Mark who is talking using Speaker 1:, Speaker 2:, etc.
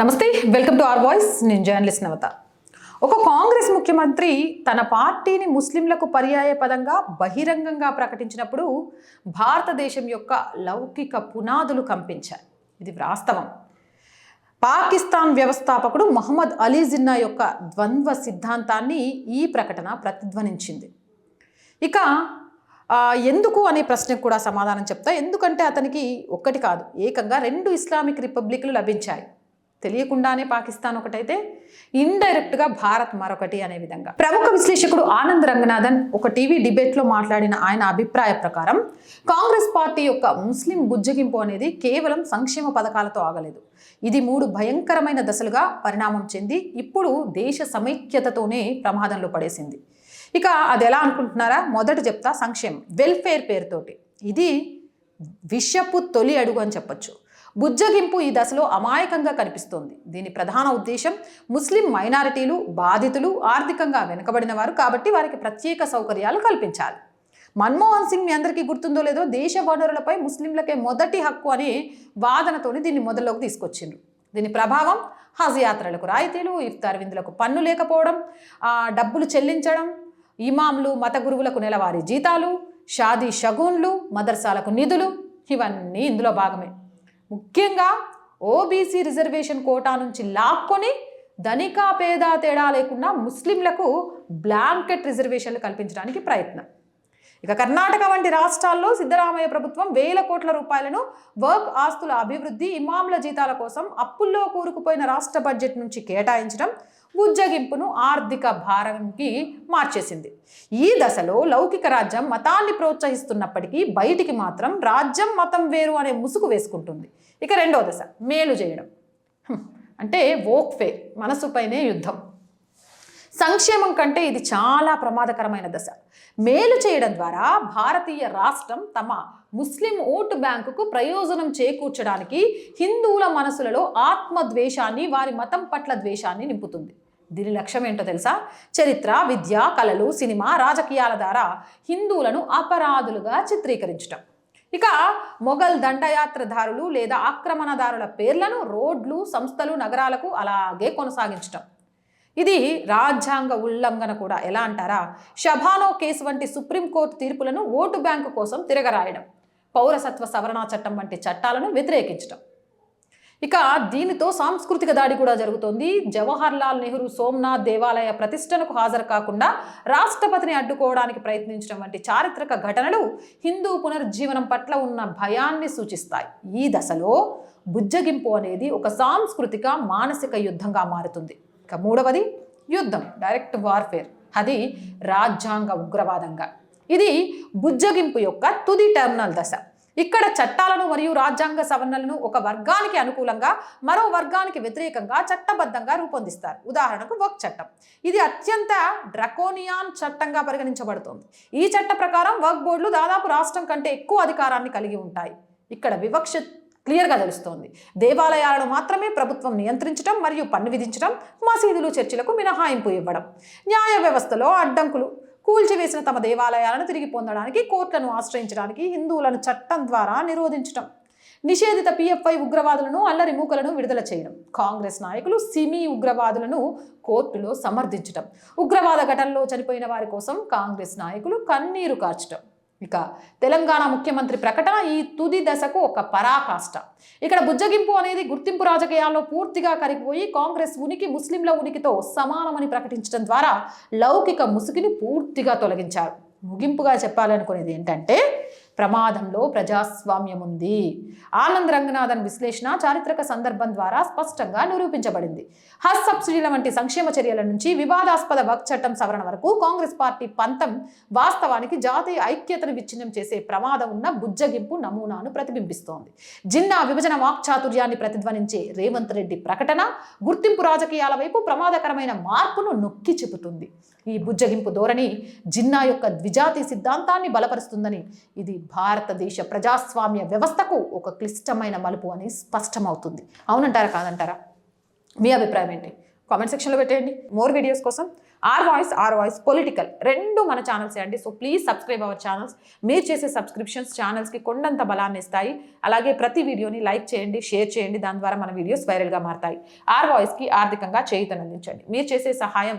Speaker 1: నమస్తే welcome to R voice. నేను journalist Navata. ఒక కాంగ్రెస్ ముఖ్యమంత్రి తన పార్టీని ముస్లింలకు పర్యాయ పదంగా బహిరంగంగా ప్రకటించినప్పుడు భారతదేశం యొక్క లౌకిక పునాదులు కంపించాయి. ఇది వాస్తవం. పాకిస్తాన్ వ్యవస్థాపకుడు మహమ్మద్ అలీ జిన్నా యొక్క ద్వంద్వ సిద్ధాంతాన్ని ఈ ప్రకటన ప్రతిధ్వనించింది. ఇక ఎందుకు అనే ప్రశ్నకు కూడా సమాధానం చెప్తా. ఎందుకంటే అతనికి ఒక్కటి కాదు ఏకంగా రెండు ఇస్లామిక్ రిపబ్లిక్లు లభించాయి. తెలియకుండానే పాకిస్తాన్ ఒకటైతే ఇండైరెక్ట్గా భారత్ మరొకటి అనే విధంగా. ప్రముఖ విశ్లేషకుడు ఆనంద్ రంగనాథన్ ఒక టీవీ డిబేట్లో మాట్లాడిన ఆయన అభిప్రాయ ప్రకారం కాంగ్రెస్ పార్టీ యొక్క ముస్లిం బుజ్జగింపు అనేది కేవలం సంక్షేమ పథకాలతో ఆగలేదు. ఇది మూడు భయంకరమైన దశలుగా పరిణామం చెంది ఇప్పుడు దేశ సమైక్యతతోనే ప్రమాదంలో పడేసింది. ఇక అది ఎలా అనుకుంటున్నారా? మొదట చెప్తా సంక్షేమం వెల్ఫేర్ పేరుతోటి. ఇది విషపు తొలి అడుగు అని చెప్పొచ్చు. బుజ్జగింపు ఈ దశలో అమాయకంగా కనిపిస్తోంది. దీని ప్రధాన ఉద్దేశం ముస్లిం మైనారిటీలు బాధితులు ఆర్థికంగా వెనుకబడిన వారు కాబట్టి వారికి ప్రత్యేక సౌకర్యాలు కల్పించాలి. మన్మోహన్ సింగ్ మీ అందరికీ గుర్తుందో లేదో దేశ వనరులపై ముస్లింలకే మొదటి హక్కు అనే వాదనతోని దీన్ని మొదల్లోకి తీసుకొచ్చిండ్రు. దీని ప్రభావం హజ్ యాత్రలకు రాయితీలు ఇఫ్తార్ విందులకు పన్ను లేకపోవడం డబ్బులు చెల్లించడం ఇమాంలు మత గురువులకు నెలవారీ జీతాలు షాదీ షగూన్లు మదర్సాలకు నిధులు ఇవన్నీ ఇందులో భాగమే. ముఖ్యంగా ఓబీసీ రిజర్వేషన్ కోటా నుంచి లాక్కొని ధనిక పేద తేడా లేకుండా ముస్లింలకు బ్లాంకెట్ రిజర్వేషన్లు కల్పించడానికి ప్రయత్నం. ఇక కర్ణాటక వంటి రాష్ట్రాల్లో సిద్ధరామయ్య ప్రభుత్వం వేల కోట్ల రూపాయలను వర్క్ ఆస్తుల అభివృద్ధి ఇమాముల జీతాల కోసం అప్పుల్లో కూరుకుపోయిన రాష్ట్ర బడ్జెట్ నుంచి కేటాయించడం ఉజ్జగింపును ఆర్థిక భారంకి మార్చేసింది. ఈ దశలో లౌకిక రాజ్యం మతాన్ని ప్రోత్సహిస్తున్నప్పటికీ బయటికి మాత్రం రాజ్యం మతం వేరు అనే ముసుగు వేసుకుంటుంది. ఇక రెండో దశ మేలు చేయడం. అంటే వోక్ఫే మనసుపైనే యుద్ధం. సంక్షేమం కంటే ఇది చాలా ప్రమాదకరమైన దశ. మేలు చేయడం ద్వారా భారతీయ రాష్ట్రం తమ ముస్లిం ఓటు బ్యాంకుకు ప్రయోజనం చేకూర్చడానికి హిందువుల మనసులలో ఆత్మద్వేషాన్ని వారి మతం పట్ల ద్వేషాన్ని నింపుతుంది. దీని లక్ష్యం ఏంటో తెలుసా? చరిత్ర విద్య కళలు సినిమా రాజకీయాల ద్వారా హిందువులను అపరాధులుగా చిత్రీకరించటం. ఇక మొఘల్ దండయాత్రదారులు లేదా ఆక్రమణదారుల పేర్లను రోడ్లు సంస్థలు నగరాలకు అలాగే కొనసాగించటం. ఇది రాజ్యాంగ ఉల్లంఘన కూడా. ఎలా అంటారా? షభానో కేసు వంటి సుప్రీంకోర్టు తీర్పులను ఓటు బ్యాంకు కోసం తిరగరాయడం పౌరసత్వ సవరణ చట్టం వంటి చట్టాలను వ్యతిరేకించడం ఇక దీనితో సాంస్కృతిక దాడి కూడా జరుగుతోంది. జవహర్ లాల్ నెహ్రూ సోమనాథ్ దేవాలయ ప్రతిష్టనకు హాజరు కాకుండా రాష్ట్రపతిని అడ్డుకోవడానికి ప్రయత్నించడం వంటి చారిత్రక ఘటనలు హిందూ పునర్జీవనం పట్ల ఉన్న భయాన్ని సూచిస్తాయి. ఈ దశలో బుజ్జగింపు అనేది ఒక సాంస్కృతిక మానసిక యుద్ధంగా మారుతుంది. ఇక మూడవది యుద్ధం డైరెక్ట్ వార్ఫేర్ అది రాజ్యాంగ ఉగ్రవాదంగా. ఇది బుజ్జగింపు యొక్క తుది టెర్మినల్ దశ. ఇక్కడ చట్టాలను మరియు రాజ్యాంగ సవరణలను ఒక వర్గానికి అనుకూలంగా మరో వర్గానికి వ్యతిరేకంగా చట్టబద్ధంగా రూపొందిస్తారు. ఉదాహరణకు వక్ చట్టం. ఇది అత్యంత డ్రకోనియాన్ చట్టంగా పరిగణించబడుతుంది. ఈ చట్ట ప్రకారం వర్క్ బోర్డులు దాదాపు రాష్ట్రం కంటే ఎక్కువ అధికారాన్ని కలిగి ఉంటాయి. ఇక్కడ వివక్ష క్లియర్గా తెలుస్తోంది. దేవాలయాలను మాత్రమే ప్రభుత్వం నియంత్రించడం మరియు పన్ను విధించడం మసీదులు చర్చిలకు మినహాయింపు ఇవ్వడం న్యాయ వ్యవస్థలో అడ్డంకులు కూల్చివేసిన తమ దేవాలయాలను తిరిగి పొందడానికి కోర్టులను ఆశ్రయించడానికి హిందువులను చట్టం ద్వారా నిరోధించడం నిషేధిత పిఎఫ్ఐ ఉగ్రవాదులను అల్లరి మూకలను విడుదల చేయడం కాంగ్రెస్ నాయకులు సిమీ ఉగ్రవాదులను కోర్టులో సమర్థించడం ఉగ్రవాద ఘటనలో చనిపోయిన వారి కోసం కాంగ్రెస్ నాయకులు కన్నీరు కార్చడం. ఇక తెలంగాణ ముఖ్యమంత్రి ప్రకటన ఈ తుది దశకు ఒక పరాకాష్ట. ఇక్కడ బుజ్జగింపు అనేది గుర్తింపు రాజకీయాల్లో పూర్తిగా కరిగిపోయి కాంగ్రెస్ ఉనికి ముస్లింల ఉనికితో సమానమని ప్రకటించడం ద్వారా లౌకిక ముసుగుని పూర్తిగా తొలగించారు. ముగింపుగా చెప్పాలనుకునేది ఏంటంటే ప్రమాదంలో ప్రజాస్వామ్యం ఉంది ఆనంద్ రంగనాథన్ విశ్లేషణ చారిత్రక సందర్భం ద్వారా స్పష్టంగా నిరూపించబడింది. హస్ సబ్సిడీల వంటి సంక్షేమ చర్యల నుంచి వివాదాస్పద వక్ చట్టం సవరణ వరకు కాంగ్రెస్ పార్టీ పంతం వాస్తవానికి జాతీయ ఐక్యతను విచ్ఛిన్నం చేసే ప్రమాదం ఉన్న బుజ్జగింపు నమూనాను ప్రతిబింబిస్తోంది. జిన్నా విభజన వాక్చాతుర్యాన్ని ప్రతిధ్వనించే రేవంత్ రెడ్డి ప్రకటన గుర్తింపు రాజకీయాల వైపు ప్రమాదకరమైన మార్పును నొక్కి చెబుతుంది. ఈ బుజ్జగింపు ధోరణి జిన్నా యొక్క ద్విజాతి సిద్ధాంతాన్ని బలపరుస్తుందని ఇది భారతదేశ ప్రజాస్వామ్య వ్యవస్థకు ఒక క్లిష్టమైన మలుపు అని స్పష్టమవుతుంది. అవునంటారా కాదంటారా? మీ అభిప్రాయం ఏంటి? కామెంట్ సెక్షన్లో పెట్టేయండి. మోర్ వీడియోస్ కోసం R voice R voice political రెండు మన ఛానల్స్ అండి. So please subscribe our channels మీరు చేసే సబ్స్క్రిప్షన్స్ ఛానల్స్కి కొండంత బలాన్ని ఇస్తాయి. అలాగే ప్రతి వీడియోని లైక్ చేయండి షేర్ చేయండి. దాని ద్వారా మన వీడియోస్ వైరల్గా మారతాయి. ఆర్ వాయిస్కి ఆర్థికంగా చేయుతనందించండి. మీరు చేసే సహాయం